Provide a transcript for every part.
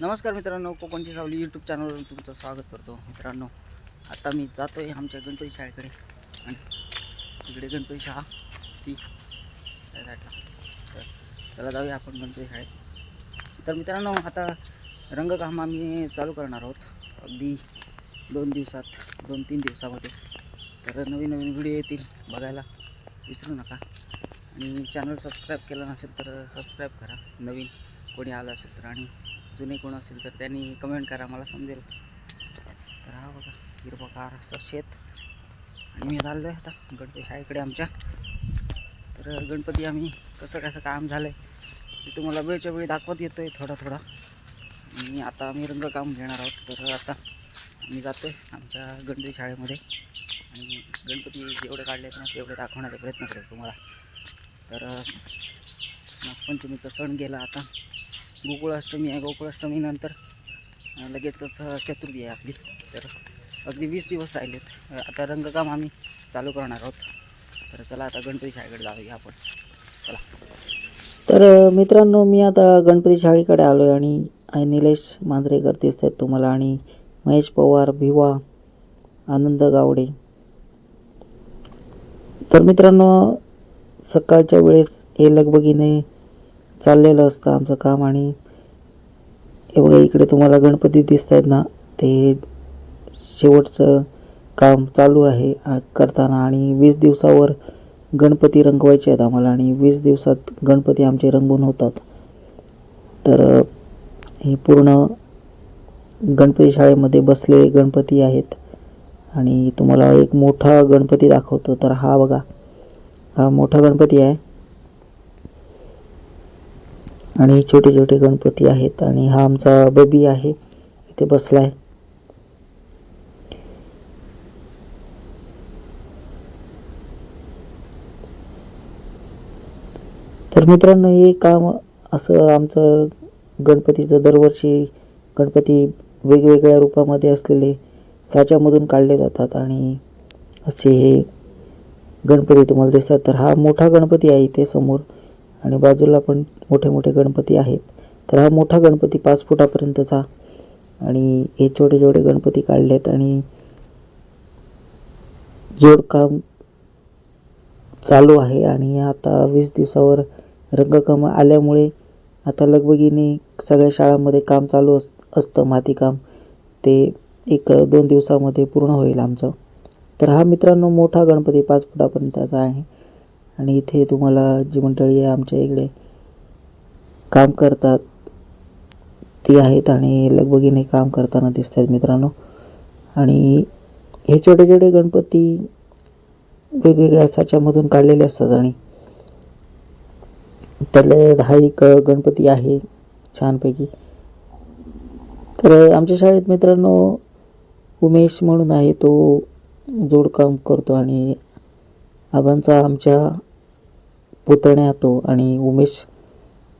नमस्कार मित्रांनो कोकणची सावली यूट्यूब चॅनलवरून तुमचं स्वागत करतो मित्रांनो. आता मी जातो आहे आमच्या गणपती शाळेकडे. आणि तिकडे गणपती शाळा ती साईडला तर चला जाऊया आपण गणपती शाळेत. तर मित्रांनो आता रंगकाम आम्ही चालू करणार आहोत. अगदी दोन दिवसात दोन तीन दिवसामध्ये. तर नवीन नवीन व्हिडिओ येतील बघायला विसरू नका. आणि चॅनल सबस्क्राईब केलं नसेल तर सबस्क्राईब करा. नवीन कोणी आलं असेल तर. आणि जुने कोण असेल तर त्यांनी कमेंट करा मला समजेल. तर हा बघा हिरवगार असं शेत. आणि मी चाललो आहे आता गणपती शाळेकडे आमच्या. तर गणपती आम्ही कसं कसं काम झालं आहे ते तुम्हाला वेळच्या वेळी दाखवत येतो आहे थोडा थोडा. आणि आता आम्ही रंगकाम घेणार आहोत. तर आता आम्ही जातो आहे आमच्या गणपती शाळेमध्ये. आणि गणपती जेवढे काढले आहेत ना तेवढे दाखवण्याचा प्रयत्न करेल तुम्हाला. तर नागपंचमीचा सण गेला आता. गोकुळाष्टमी आहे. गोकुळाष्टमीनंतर लगेचच चतुर्थी आहे आपली. तर अगदी वीस दिवस राहिलेत. आता रंगकाम आम्ही चालू करणार आहोत. तर चला आता गणपती शाळेकडे जाऊया आपण. चला. तर मित्रांनो मी आता गणपती शाळेकडे आलो आहे आणि निलेश मांजरेकर दिसत आहेत तुम्हाला आणि महेश पवार भिवा आनंद गावडे. तर मित्रांनो सकाळच्या वेळेस हे लगबगीने चाललेलं असतं आमचं काम आणि हे बघा इकडे तुम्हाला गणपती दिसत आहेत ना ते शेवटचं काम चालू आहे करताना आणि वीस दिवसावर गणपती रंगवायचे आहेत आम्हाला आणि वीस दिवसात गणपती आमचे रंगून होतात. तर हे पूर्ण गणपती शाळेमध्ये बसलेले गणपती आहेत आणि तुम्हाला एक मोठा गणपती दाखवतो. तर हा बघा हा मोठा गणपती आहे. आणि छोटे छोटे गणपती आहेत आणि हा आमचा बबी आहे. इथे बसलाय. तर मित्रांनो हे काम असं आमचं गणपतीचं दरवर्षी गणपती वेगवेगळ्या रूपामध्ये असलेले साच्यामधून काढले जातात आणि असे हे गणपती तुम्हाला दिसतात. तर हा मोठा गणपती आहे इथे समोर. आणि बाजूला पण मोठे मोठे गणपती आहेत. तर हा मोठा गणपती पाच फुटापर्यंतचा आणि हे छोटे छोटे गणपती काढलेत आणि जोडकाम चालू आहे आणि आता वीस दिवसावर रंगकाम आल्यामुळे आता लगबगीने सगळ्या शाळांमध्ये काम चालू अस असतं. मातीकाम ते एक दोन दिवसामध्ये पूर्ण होईल आमचं. तर हा मित्रांनो मोठा गणपती पाच फुटापर्यंतचा आहे. आणि इथे तुम्हाला जी मंडळी आहे आमच्या इकडे काम करतात ती आहेत आणि लगबगीने काम करताना दिसत आहेत मित्रांनो. आणि हे छोटे छोटे गणपती वेगवेगळ्या साच्यामधून काढलेले असतात आणि त्यातले हा एक गणपती आहे छानपैकी. तर आमच्या शाळेत मित्रांनो उमेश म्हणून आहे तो जोडकाम करतो आणि आबांचा आमच्या पुतण्या तो आणि उमेश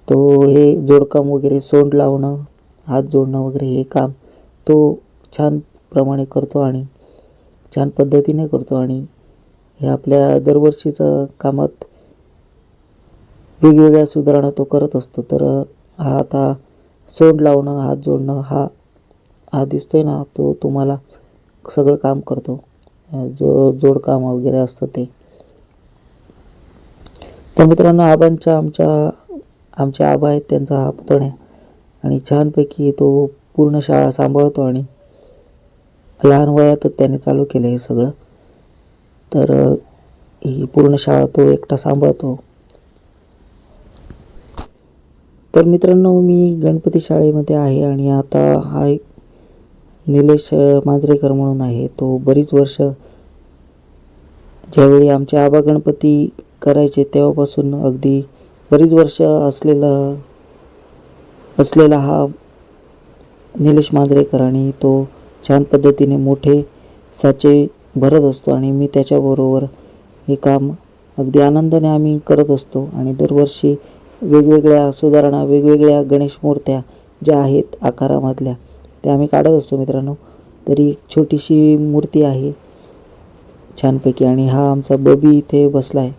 तो हे जोडकाम वगैरे सोंड लावणं हात जोडणं वगैरे हे काम तो छान प्रमाणे करतो आणि छान पद्धतीने करतो आणि हे आपल्या दरवर्षीचं कामात वेगवेगळ्या सुधारणा तो करत असतो. तर हा आता सोंड लावणं हात जोडणं हा हा दिसतोय ना तो तुम्हाला सगळं काम करतो. जो जोडकाम वगैरे असतं ते. तर मित्रांनो आबांच्या आमच्या आमचे आबा आहेत त्यांचा हा पुतण्या आणि छानपैकी तो पूर्ण शाळा सांभाळतो आणि लहान वयातच त्याने चालू केलं हे सगळं. तर ही पूर्ण शाळा तो एकटा सांभाळतो. तर मित्रांनो मी गणपती शाळेमध्ये आहे आणि आता हा एक निलेश मांजरेकर म्हणून आहे. तो बरीच वर्ष ज्यावेळी आमचे आबा गणपती करायचे तेव्हापासून अगदी बरीच वर्ष असलेला असलेला हा निलेश मांजरेकर आणि तो छान पद्धतीने मोठे साचे भरत असतो आणि मी त्याच्याबरोबर हे काम अगदी आनंदाने आम्ही करत असतो. आणि दरवर्षी वेगवेगळ्या सुधारणा वेगवेगळ्या गणेश मूर्त्या ज्या आहेत आकारामधल्या त्या आम्ही काढत असतो मित्रांनो. तरी एक छोटीशी मूर्ती आहे. छानपैकी. आणि हा आमचा बबी इथे बसला आहे.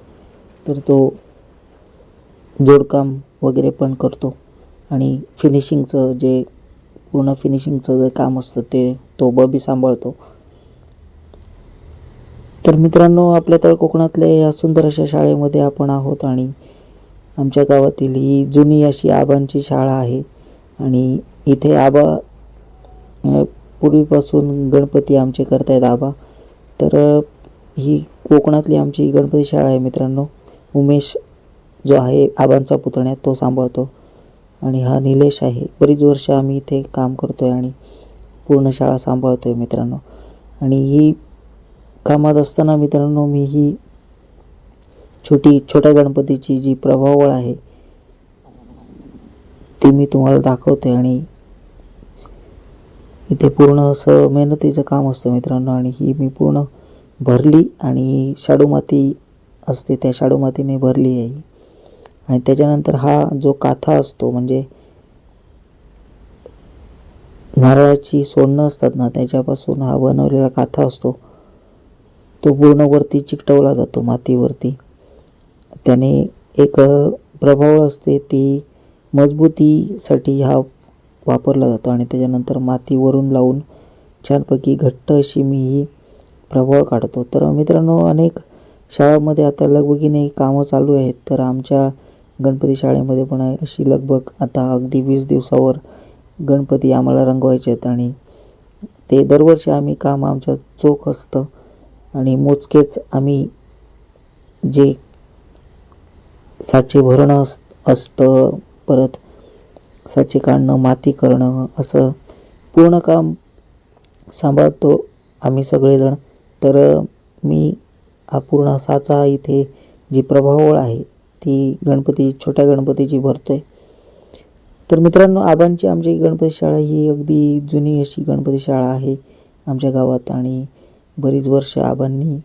तर तो जोडकाम वगैरे पण करतो. आणि फिनिशिंगचं जे पूर्ण फिनिशिंगचं जे काम असतं ते तो बबी सांभाळतो. तर मित्रांनो आपल्या तळ कोकणातल्या या सुंदर अशा शाळेमध्ये आपण आहोत आणि आमच्या गावातील ही जुनी अशी आबांची शाळा आहे. आणि इथे आबा पूर्वीपासून गणपती आमचे करतायत आबा. तर ही कोकणातली आमची गणपती शाळा आहे मित्रांनो. उमेश जो आहे आबांचा पुतण्या तो सांभाळतो. आणि हा निलेश आहे. बरीच वर्ष आम्ही इथे काम करतो आहे आणि पूर्ण शाळा सांभाळतो आहे मित्रांनो. आणि ही कामात असताना मित्रांनो मी ही छोटी छोट्या गणपतीची जी प्रभावळ आहे ती मी तुम्हाला दाखवते आणि इथे पूर्ण असं मेहनतीचं काम असतं मित्रांनो. आणि ही मी पूर्ण भरली आणि शाडू माती असते त्या शाडू मातीने भरली आहे ही. आणि त्याच्यानंतर हा जो काथा असतो म्हणजे नारळाची सोडणं असतात ना त्याच्यापासून हा बनवलेला काथा असतो तो पूर्ण वरती चिकटवला जातो मातीवरती त्याने एक प्रभाव असते ती मजबूतीसाठी हा वापरला जातो आणि त्याच्यानंतर मातीवरून लावून छानपैकी घट्ट अशी मी ही प्रभाव काढतो. तर मित्रांनो अनेक शाळांमध्ये आता लगबगीने कामं चालू आहेत. तर आमच्या गणपती शाळेमध्ये पण अशी लगबग. आता अगदी वीस दिवसावर गणपती आम्हाला रंगवायचे आहेत आणि ते दरवर्षी आम्ही काम आमच्या चोख असतं आणि मोजकेच आम्ही जे साचे भरणं अस असतं परत साचे काढणं माती करणं असं पूर्ण काम सांभाळतो आम्ही सगळेजण. तर मी अपूर्णासाचा इथे जी प्रभावळ आहे ती गणपती छोट्या गणपतीची भरतो आहे तर मित्रांनो आबांची आमची गणपती शाळा ही अगदी जुनी अशी गणपती शाळा आहे आमच्या गावात आणि बरीच वर्ष आबांनी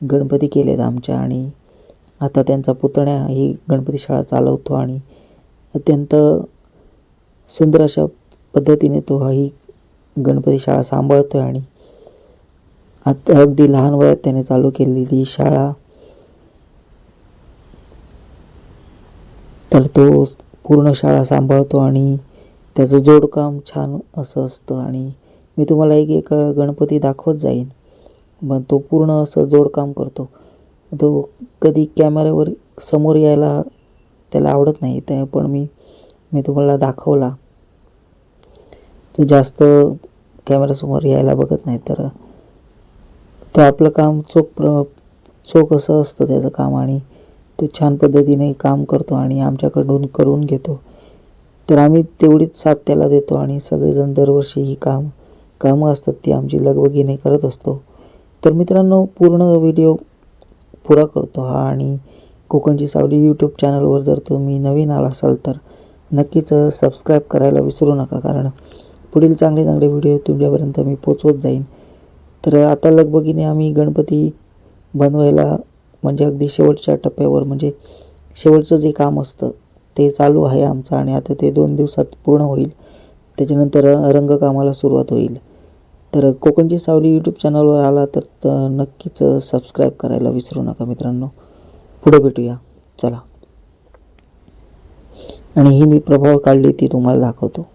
गणपती केलेत आमच्या आणि आता त्यांचा पुतण्या ही गणपती शाळा चालवतो आणि अत्यंत सुंदर अशा पद्धतीने तो हा ही गणपती शाळा सांभाळतो आहे आणि आता अगदी लहान वयात त्याने चालू केलेली शाळा. तर तो पूर्ण शाळा सांभाळतो आणि त्याचं जोडकाम छान असं असतं. आणि मी तुम्हाला एक एक गणपती दाखवत जाईन. मग तो पूर्ण असं जोडकाम करतो. तो कधी कॅमेऱ्यावर समोर यायला त्याला आवडत नाही त्या पण मी मी तुम्हाला दाखवला. तो जास्त कॅमेऱ्यासमोर यायला बघत नाही तर तो आपलं काम चोख प्र चोख असं असतं त्याचं काम आणि तो छान पद्धतीने काम करतो आणि आमच्याकडून करून घेतो. तर आम्ही तेवढीच साथ त्याला देतो आणि सगळेजण दरवर्षी ही काम कामं असतात ती आमची लगबगीने करत असतो. तर मित्रांनो पूर्ण व्हिडिओ पुरा करतो हा आणि कोकणची सावली यूट्यूब चॅनलवर जर तुम्ही नवीन आला असाल तर नक्कीच सबस्क्राईब करायला विसरू नका. कारण पुढील चांगले चांगले व्हिडिओ तुमच्यापर्यंत मी पोचवत जाईन. तर आता लगबगीने आम्ही गणपती बनवायला म्हणजे अगदी शेवटच्या टप्प्यावर म्हणजे शेवटचं जे काम असतं ते चालू आहे आमचं आणि आता ते दोन दिवसात पूर्ण होईल. त्याच्यानंतर रंगकामाला सुरुवात होईल. तर कोकणची सावली यूट्यूब चॅनलवर आला तर त- नक्कीच सबस्क्राईब करायला विसरू नका मित्रांनो. पुढे भेटूया. चला. आणि ही मी प्रभाव काढली ती तुम्हाला दाखवतो.